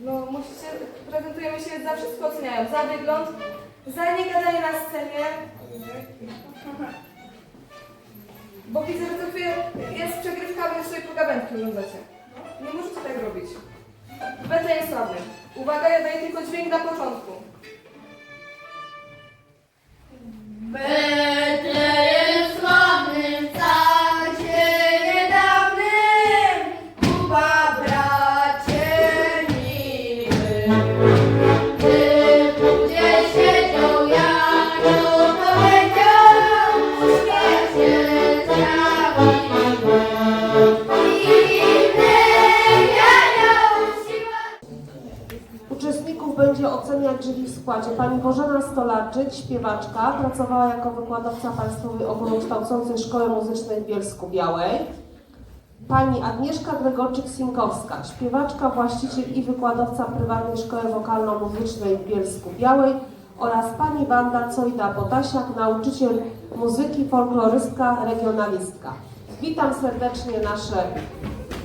No musicie, prezentujemy się, za wszystko oceniają. Za wygląd, za niegadanie na scenie. Bo widzę, że to jest przegrywka, więc sobie pogawędki urządzacie. Nie możecie tak robić. Beta jest sławny. Uwaga, ja daję tylko dźwięk na początku. Bożena Stolarczyk, śpiewaczka, pracowała jako wykładowca Państwowej Ogólnokształcącej Szkoły Muzycznej w Bielsku Białej. Pani Agnieszka Gregorczyk-Sinkowska, śpiewaczka, właściciel i wykładowca prywatnej Szkoły Wokalno-Muzycznej w Bielsku Białej oraz pani Wanda Cojda-Potasiak, nauczyciel muzyki, folklorystka, regionalistka. Witam serdecznie nasze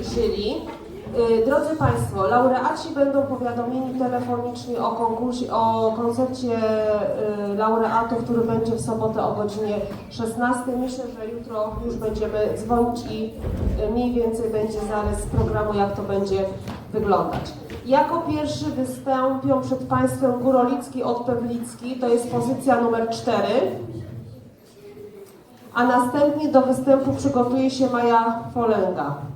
jury. Y, Drodzy Państwo, laureaci będą powiadomieni telefonicznie o konkursie, o koncercie y, laureatów, który będzie w sobotę o godzinie 16. Myślę, że jutro już będziemy dzwonić i y, mniej więcej będzie zarys programu, jak to będzie wyglądać. Jako pierwszy wystąpią przed Państwem Górolicki od Pewlicki, to jest pozycja numer 4. A następnie do występu przygotuje się Maja Folęga.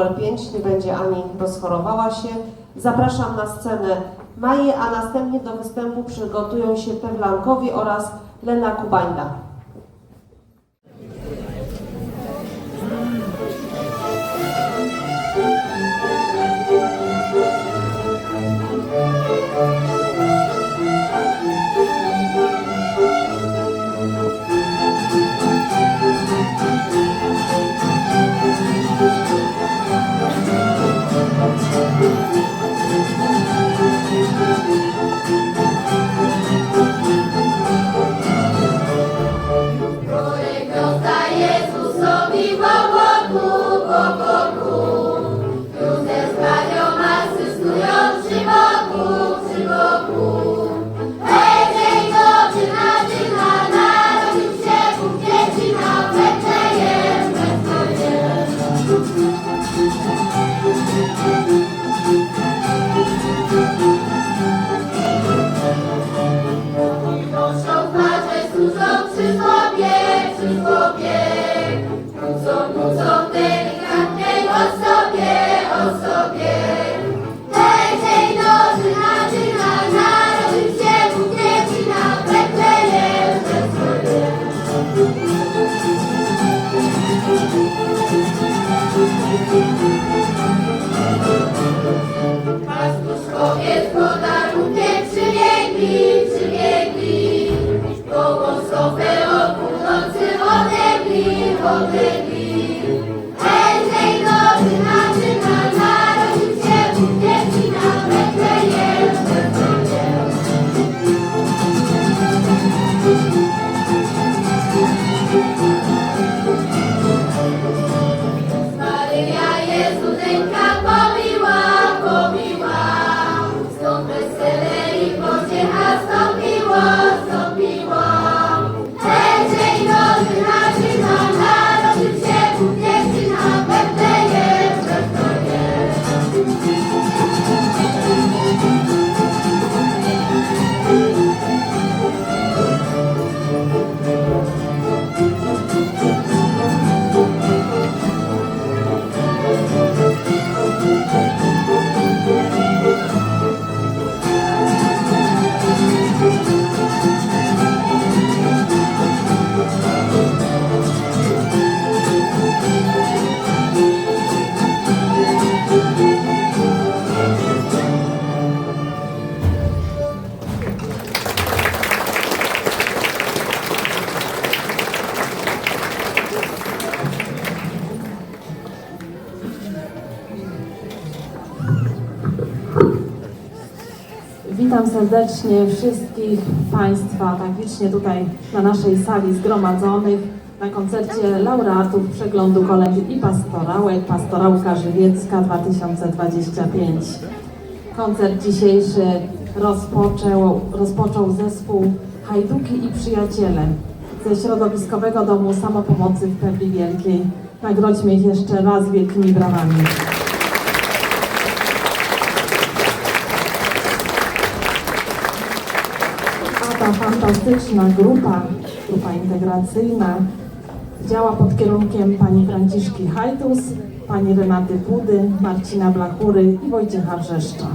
Numer 5, nie będzie ani rozchorowała się. Zapraszam na scenę Maję, a następnie do występu przygotują się Pewlankowi oraz Lena Kubańda. Viva Botucocó Witam serdecznie wszystkich Państwa tak licznie tutaj na naszej sali zgromadzonych na koncercie laureatów przeglądu kolędy i pastorałek Pastorałka Żywiecka 2025. Koncert dzisiejszy rozpoczął, rozpoczął zespół Hajduki i Przyjaciele ze środowiskowego domu samopomocy w Pebli Wielkiej. Nagrodźmy ich jeszcze raz wielkimi brawami. A ta fantastyczna grupa, grupa integracyjna, działa pod kierunkiem pani Franciszki Hajtus, pani Renaty Pudy, Marcina Blachury i Wojciecha Wrzeszcza.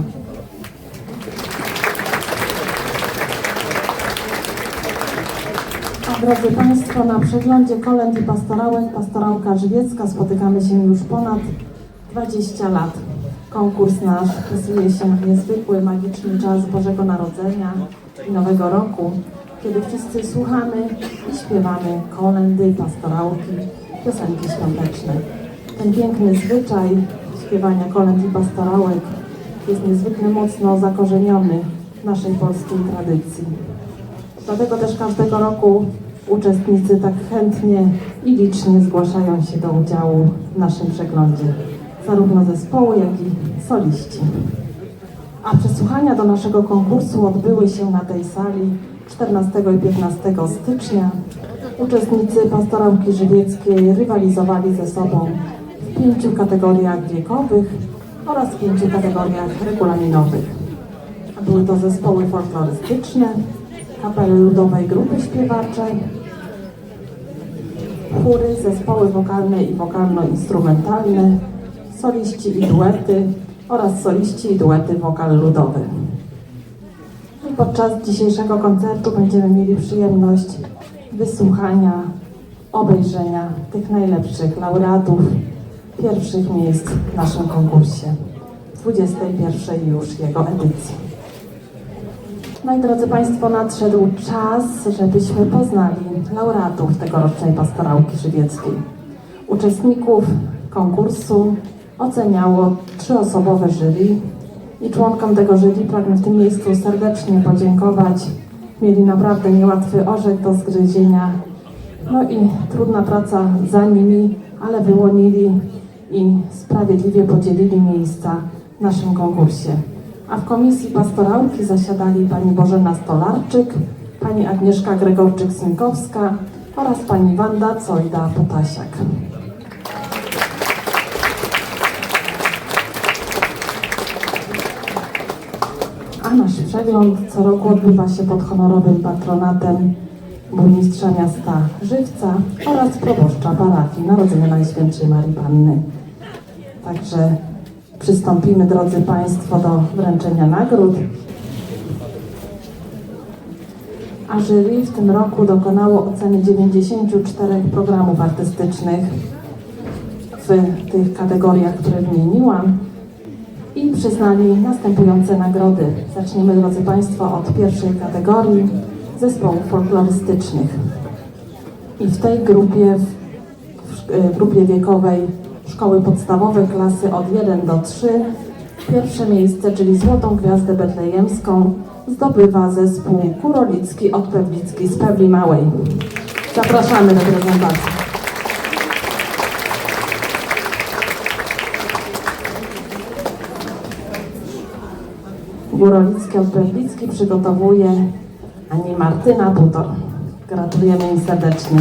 Drodzy Państwo, na przeglądzie kolęd i pastorałek Pastorałka Żywiecka spotykamy się już ponad 20 lat. Konkurs nasz wpisuje się w niezwykły, magiczny czas Bożego Narodzenia Nowego Roku, kiedy wszyscy słuchamy i śpiewamy kolędy, pastorałki, piosenki świąteczne. Ten piękny zwyczaj śpiewania kolęd i pastorałek jest niezwykle mocno zakorzeniony w naszej polskiej tradycji. Dlatego też każdego roku uczestnicy tak chętnie i licznie zgłaszają się do udziału w naszym przeglądzie, zarówno zespoły, jak i soliści. A przesłuchania do naszego konkursu odbyły się na tej sali 14 i 15 stycznia. Uczestnicy pastorałki żywieckiej rywalizowali ze sobą w pięciu kategoriach wiekowych oraz w pięciu kategoriach regulaminowych. Były to zespoły folklorystyczne, kapele ludowej grupy śpiewacze, chóry, zespoły wokalne i wokalno-instrumentalne, soliści i duety oraz soliści i duety wokal ludowy. Podczas dzisiejszego koncertu będziemy mieli przyjemność wysłuchania, obejrzenia tych najlepszych laureatów pierwszych miejsc w naszym konkursie. 21 już jego edycji. No i drodzy Państwo, nadszedł czas, żebyśmy poznali laureatów tegorocznej pastorałki żywieckiej. Uczestników konkursu oceniało trzyosobowe jury i członkom tego jury pragnę w tym miejscu serdecznie podziękować. Mieli naprawdę niełatwy orzech do zgryzienia. No i trudna praca za nimi, ale wyłonili i sprawiedliwie podzielili miejsca w naszym konkursie. A w komisji pastorałki zasiadali pani Bożena Stolarczyk, pani Agnieszka Gregorczyk-Synkowska oraz pani Wanda Cojda-Potasiak. Nasz przegląd co roku odbywa się pod honorowym patronatem burmistrza miasta Żywca oraz proboszcza parafii Narodzenia Najświętszej Marii Panny. Także przystąpimy, drodzy Państwo, do wręczenia nagród. A jury w tym roku dokonało oceny 94 programów artystycznych w tych kategoriach, które wymieniłam i przyznali następujące nagrody. Zaczniemy, drodzy Państwo, od pierwszej kategorii zespołów folklorystycznych. I w tej grupie, w, grupie wiekowej szkoły podstawowe klasy od 1 do 3, pierwsze miejsce, czyli Złotą Gwiazdę Betlejemską, zdobywa zespół Kurolicki od Pewlicki z Pewli Małej. Zapraszamy do prezentacji. Górolicki od Pewlicki przygotowuje Ani Martyna Butor. Gratulujemy im serdecznie.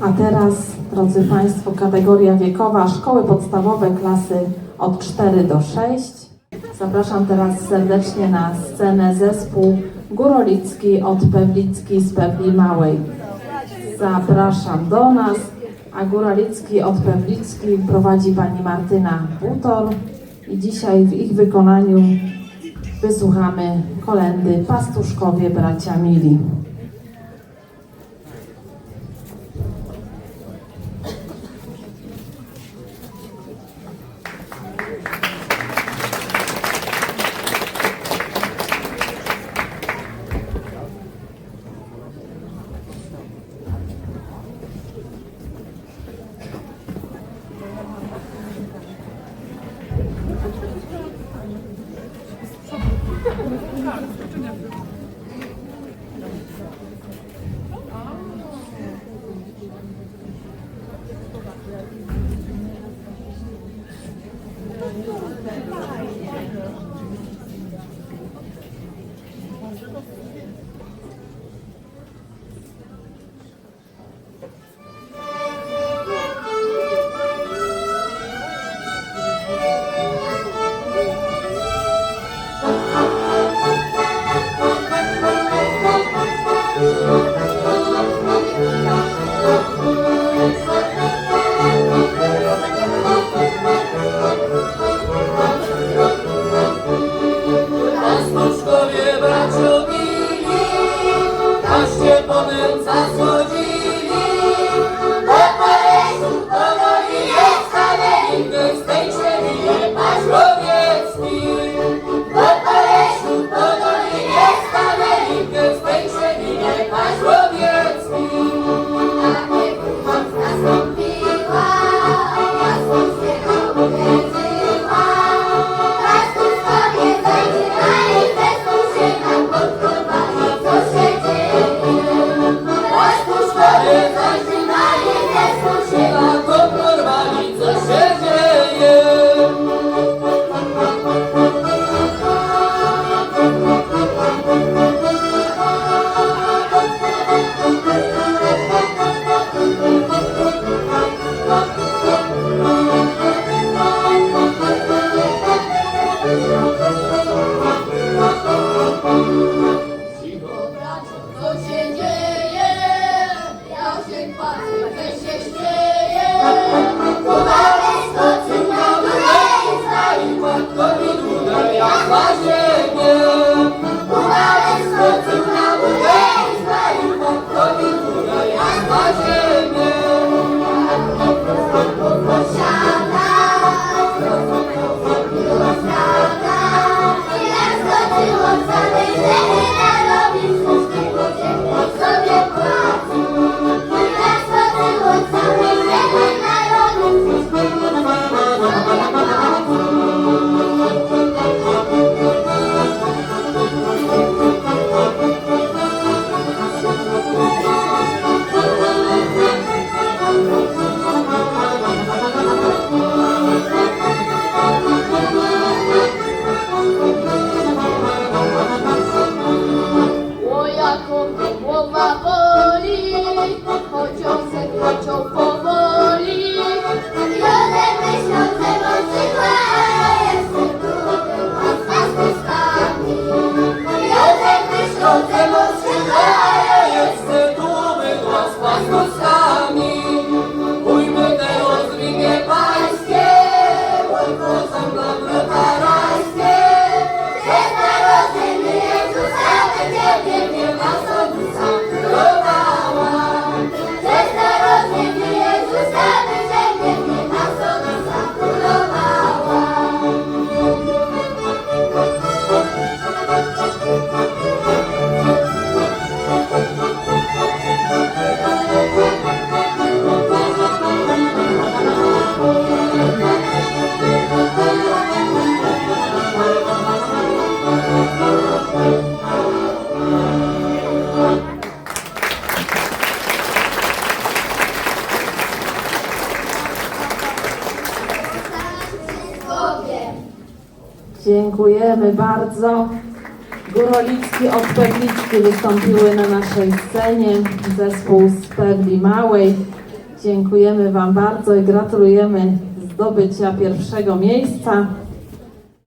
A teraz, drodzy Państwo, kategoria wiekowa szkoły podstawowe klasy od 4 do 6. Zapraszam teraz serdecznie na scenę zespół Górolicki od Pewlicki z Pewli Małej. Zapraszam do nas, a Górolicki od Pewlicki prowadzi pani Martyna Butor i dzisiaj w ich wykonaniu wysłuchamy kolendy Pastuszkowie Bracia Mili. Pastuszkowie Bardzo. Górolicki od Pewlicki wystąpiły na naszej scenie. Zespół z Pewli Małej. Dziękujemy Wam bardzo i gratulujemy zdobycia pierwszego miejsca.